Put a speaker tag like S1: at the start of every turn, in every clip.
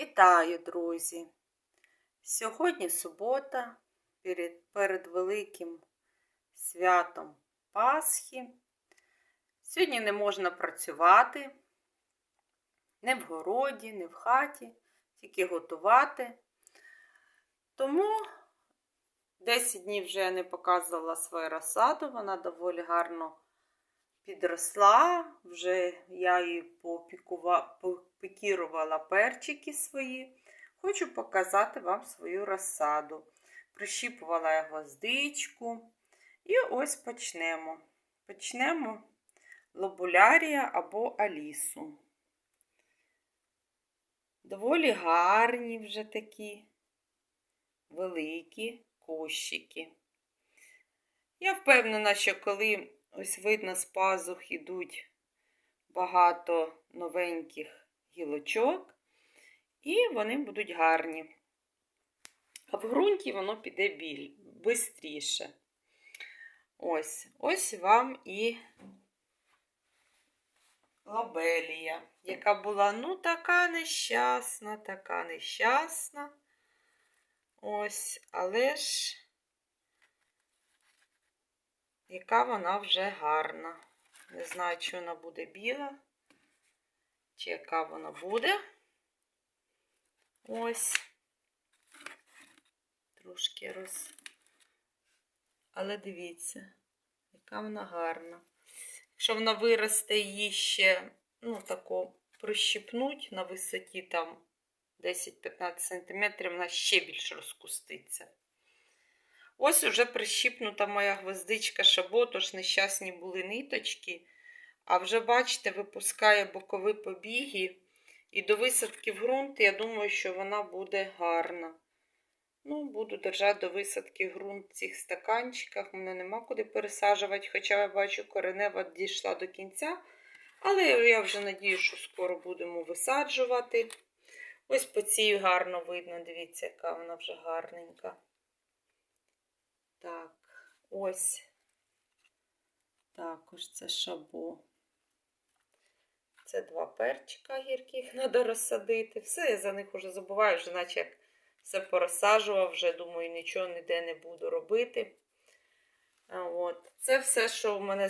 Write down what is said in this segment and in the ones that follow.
S1: Вітаю, друзі! Сьогодні субота, перед, перед великим святом Пасхи. Сьогодні не можна працювати не в городі, не в хаті, тільки готувати. Тому 10 днів вже я не показувала свою розсаду, вона доволі гарно підросла, вже я її попікірувала перчики свої. Хочу показати вам свою розсаду. Прищіпувала гвоздичку. І ось почнемо. Почнемо лобулярія або алісу. Доволі гарні вже такі великі кущики. Я впевнена, що коли ось видно з пазух ідуть багато новеньких гілочок, і вони будуть гарні. А в ґрунті воно піде біль, бистріше. Ось, ось вам і лобелія, яка була ну така нещасна, така нещасна. Ось, але ж яка вона вже гарна. Не знаю, чи вона буде біла, чи яка вона буде. Ось. Трошки роз. Але дивіться, яка вона гарна. Якщо вона виросте її ще, ну, тако прищипнуть на висоті там 10-15 см, вона ще більше розкуститься. Ось уже прищіпнута моя гвоздичка шабо, тож нещасні були ниточки. А вже, бачите, випускає бокові побіги. І до висадки в ґрунт, я думаю, що вона буде гарна. Ну, буду держати до висадки ґрунт в цих стаканчиках. Мене нема куди пересаджувати, хоча я бачу, коренева дійшла до кінця. Але я вже надію, що скоро будемо висаджувати. Ось по цій гарно видно, дивіться, яка вона вже гарненька. Так, ось. Також це шабо. Це два перчика гірких треба розсадити. Все, я за них вже забуваю, вже наче як все порозсаджував, вже думаю, нічого ніде не буду робити. От. Це все, що в мене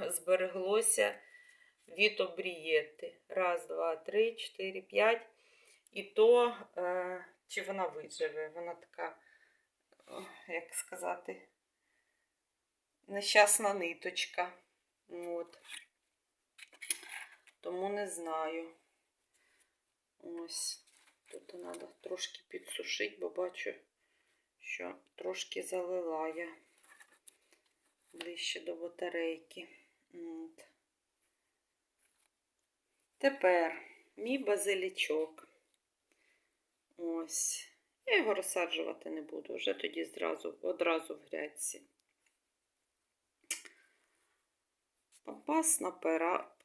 S1: збереглося від обрієти. Раз, два, три, чотири, п'ять. І то, е, чи вона виживе, вона така, як сказати, нещасна ниточка. От. Тому не знаю. Ось. Тут треба трошки підсушити, бо бачу, що трошки залила я ближче до батарейки. От. Тепер мій базилічок. Ось. Я його розсаджувати не буду, вже тоді зразу, одразу в грядці. Пампасна пера,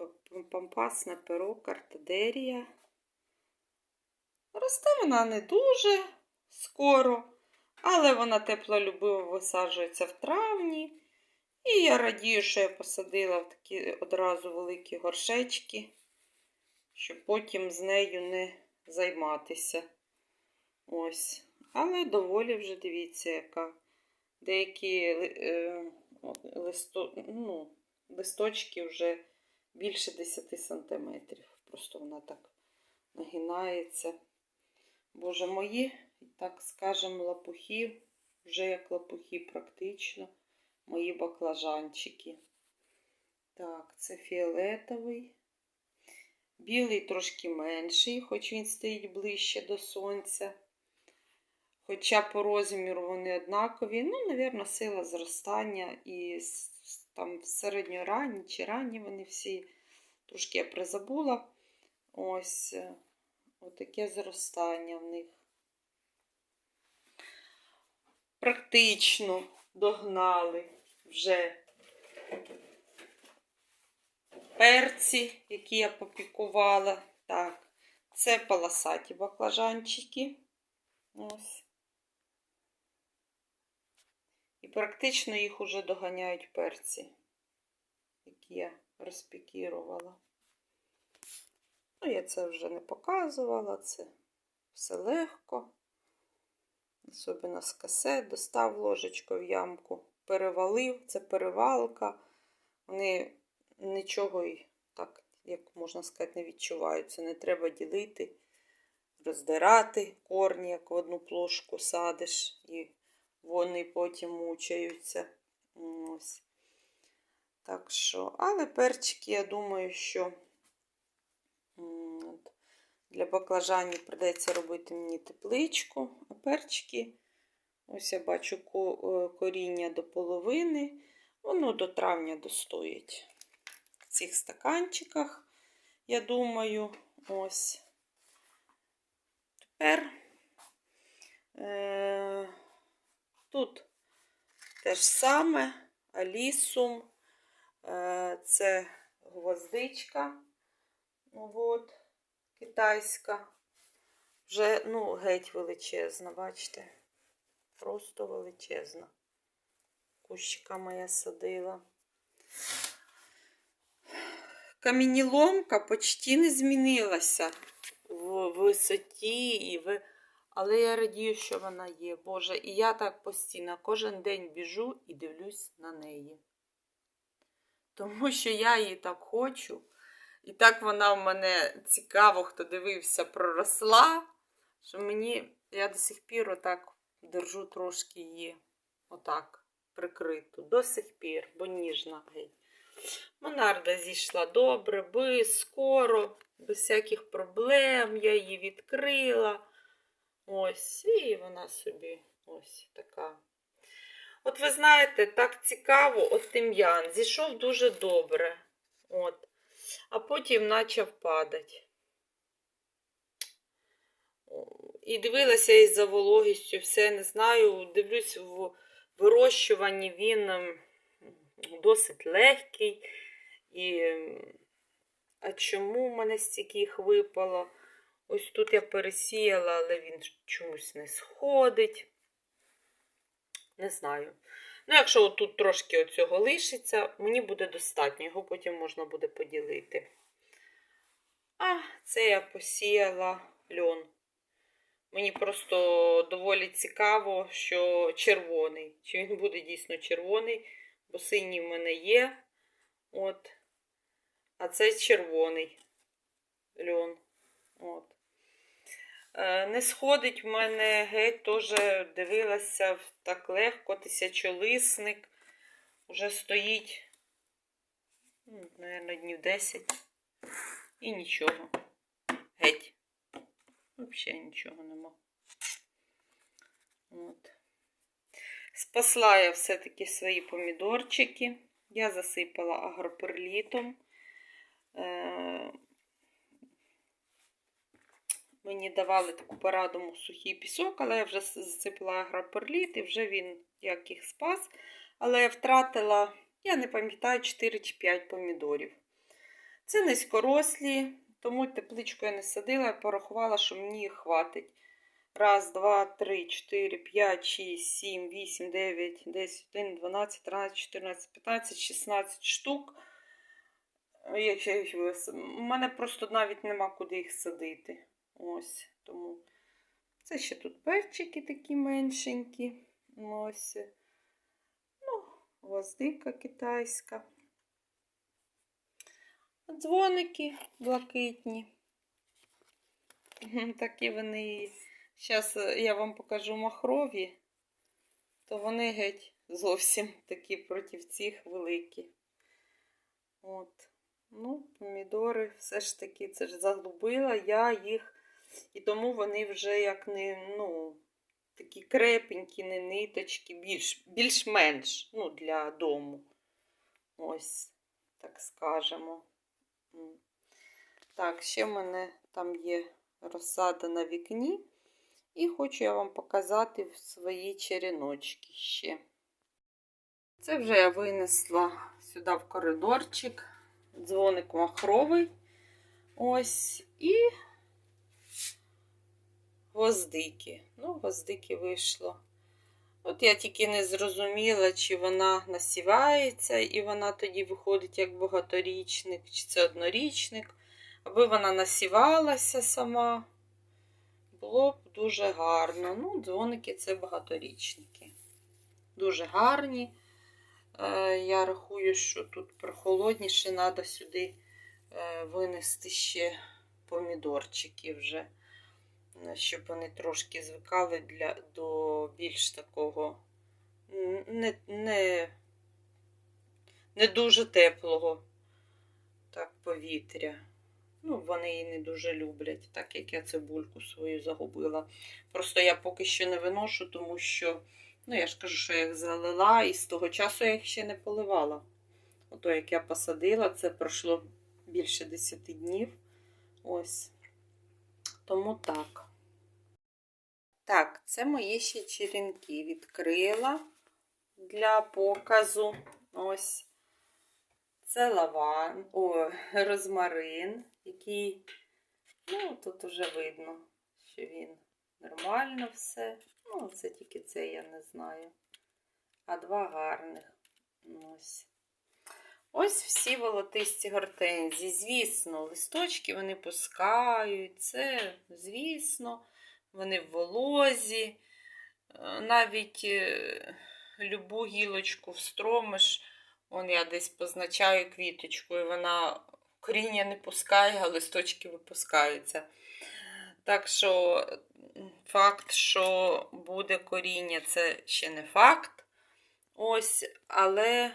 S1: пампасне перо картадерія. Росте вона не дуже скоро, але вона теплолюбиво висаджується в травні. І я радію, що я посадила в такі одразу великі горшечки, щоб потім з нею не займатися. Ось. Але доволі вже дивіться, яка деякі е, листо, ну, листочки вже більше 10 сантиметрів. Просто вона так нагинається. Боже мої, так скажемо, лапухи, вже як лапухи практично, мої баклажанчики. Так, це фіолетовий. Білий трошки менший, хоч він стоїть ближче до сонця. Хоча по розміру вони однакові. Ну, мабуть, сила зростання і там середньоранні чи ранні вони всі, трошки я призабула. Ось отаке зростання в них. Практично догнали вже перці, які я попікувала. Так, це полосаті баклажанчики. Ось. І практично їх уже доганяють перці, які я розпікірувала. Ну, я це вже не показувала, це все легко. Особливо з касет, достав ложечку в ямку, перевалив, це перевалка. Вони нічого так, як можна сказати, не відчуваються. Не треба ділити, роздирати корні, як в одну плошку садиш, і вони потім мучаються. Ось. Так що, але перчики, я думаю, що для баклажанів придеться робити мені тепличку, а перчики, ось я бачу е, коріння до половини, воно до травня достоїть. В цих стаканчиках, я думаю, ось. Тепер е- тут те ж саме, алісум, е- це гвоздичка. Ну, от, китайська. Вже, ну, геть величезна, бачите? Просто величезна. Кущиками я садила. Камініломка почти не змінилася в висоті і в. Але я радію, що вона є. Боже, і я так постійно кожен день біжу і дивлюсь на неї. Тому що я її так хочу. І так вона в мене цікаво, хто дивився, проросла. Що мені, я до сих пір отак держу трошки її отак прикриту. До сих пір, бо ніжна. Монарда зійшла добре, без скоро, без всяких проблем. Я її відкрила. Ось, і вона собі ось така. От ви знаєте, так цікаво, от тим'ян зійшов дуже добре. От а потім почав падати. І дивилася із за вологістю, все не знаю. Дивлюсь, в вирощуванні він ем, досить легкий. І... ем, А чому в мене стільки їх випало? Ось тут я пересіяла, але він чомусь не сходить. Не знаю. Ну, якщо тут трошки оцього лишиться, мені буде достатньо, його потім можна буде поділити. А це я посіяла льон. Мені просто доволі цікаво, що червоний. Чи він буде дійсно червоний, бо синій в мене є. От. А це червоний льон. От. Е, Не сходить в мене геть теж дивилася так легко, тисячолисник. Уже стоїть, ну, мабуть, днів 10. І нічого. Геть. Взагалі нічого нема. От. Спасла я все-таки свої помідорчики. Я засипала агроперлітом. Е, Мені давали таку пораду сухий пісок, але я вже засипала агроперліт і вже він як їх спас. Але я втратила, я не пам'ятаю, 4 чи 5 помідорів. Це низькорослі, тому тепличку я не садила, я порахувала, що мені їх хватить. Раз, два, три, чотири, п'ять, шість, сім, вісім, дев'ять, десять, один, дванадцять, тринадцять, чотирнадцять, п'ятнадцять, шістнадцять штук. У мене просто навіть нема куди їх садити. Ось, тому це ще тут перчики такі меншенькі. Ось. Ну, гвоздика китайська. Дзвоники блакитні. Такі вони. Зараз я вам покажу махрові, то вони геть зовсім такі проти цих великі. От. Ну, помідори все ж таки це ж заглубила я їх. І тому вони вже як не, ну, такі крепенькі, не ниточки, більш, більш-менш ну, для дому. Ось, так скажемо. Так, ще в мене там є розсада на вікні. І хочу я вам показати свої череночки ще. Це вже я винесла сюди в коридорчик. Дзвоник махровий. Ось. І гвоздики. Ну, гвоздики вийшло. От я тільки не зрозуміла, чи вона насівається, і вона тоді виходить як багаторічник, чи це однорічник. аби вона насівалася сама. Було б дуже гарно. Ну, дзвоники це багаторічники. Дуже гарні. Е, Я рахую, що тут прохолодніше треба сюди е, винести ще помідорчики вже, щоб вони трошки звикали для, до більш такого не, не, не дуже теплого так, повітря. Ну, вони її не дуже люблять, так як я цибульку свою загубила. Просто я поки що не виношу, тому що, ну, я ж кажу, що я їх залила, і з того часу я їх ще не поливала. Ото як я посадила, це пройшло більше 10 днів. Ось. Тому так. Так, це мої ще черенки відкрила для показу. Ось. Це лаван, о, розмарин, який, ну, тут уже видно, що він нормально все. Ну, це тільки це я не знаю. А два гарних. Ось. Ось всі волотисті гортензії. Звісно, листочки вони пускають. Це, звісно, вони в волозі. Е, Навіть е, любу гілочку встромиш. Вон я десь позначаю квіточку, і вона коріння не пускає, а листочки випускаються. Так що факт, що буде коріння, це ще не факт. Ось, але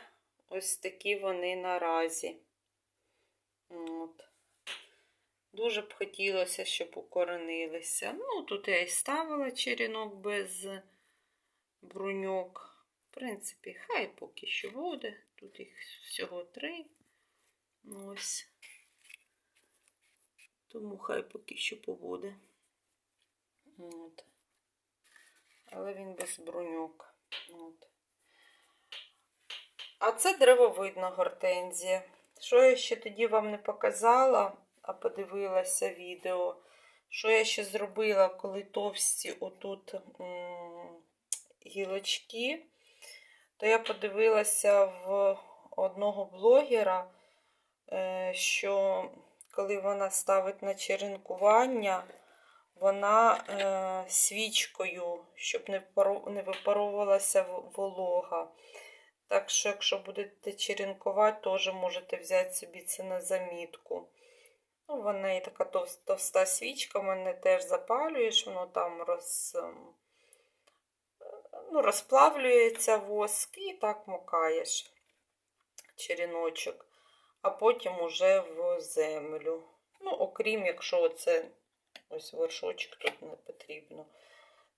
S1: ось такі вони наразі. От. Дуже б хотілося, щоб укоренилися. Ну, тут я і ставила черенок без бруньок. В принципі, хай поки що буде. Тут їх всього три. Ось. Тому хай поки що побуде. От. Але він без бруньок. От. А це древовидна гортензія. Що я ще тоді вам не показала, а подивилася відео. Що я ще зробила, коли товсті отут гілочки, то я подивилася в одного блогера, е, що коли вона ставить на черенкування, вона е, свічкою, щоб не, випаровувалася волога. Так що, якщо будете черенкувати, теж можете взяти собі це на замітку. Ну, в неї така товс- товста свічка, мене теж запалюєш, воно там роз, ем, ну, розплавлюється воск і так мукаєш череночок, а потім уже в землю. Ну, окрім, якщо це ось вершочок тут не потрібно,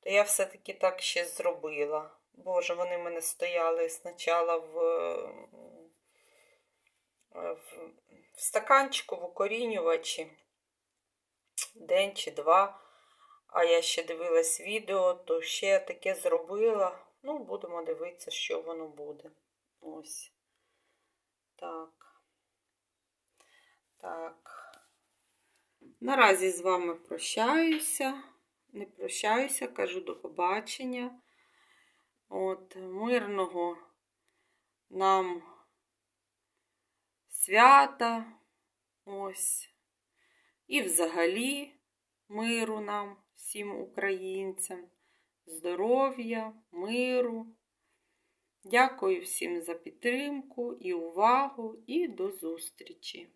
S1: то я все-таки так ще зробила. Боже, вони в мене стояли спочатку в, в, в стаканчику, в укорінювачі день чи два. А я ще дивилась відео, то ще таке зробила. Ну, будемо дивитися, що воно буде. Ось. Так. Так. Наразі з вами прощаюся. Не прощаюся, кажу до побачення. От, мирного нам свята. Ось. І взагалі миру нам, всім українцям, здоров'я, миру. Дякую всім за підтримку і увагу, і до зустрічі!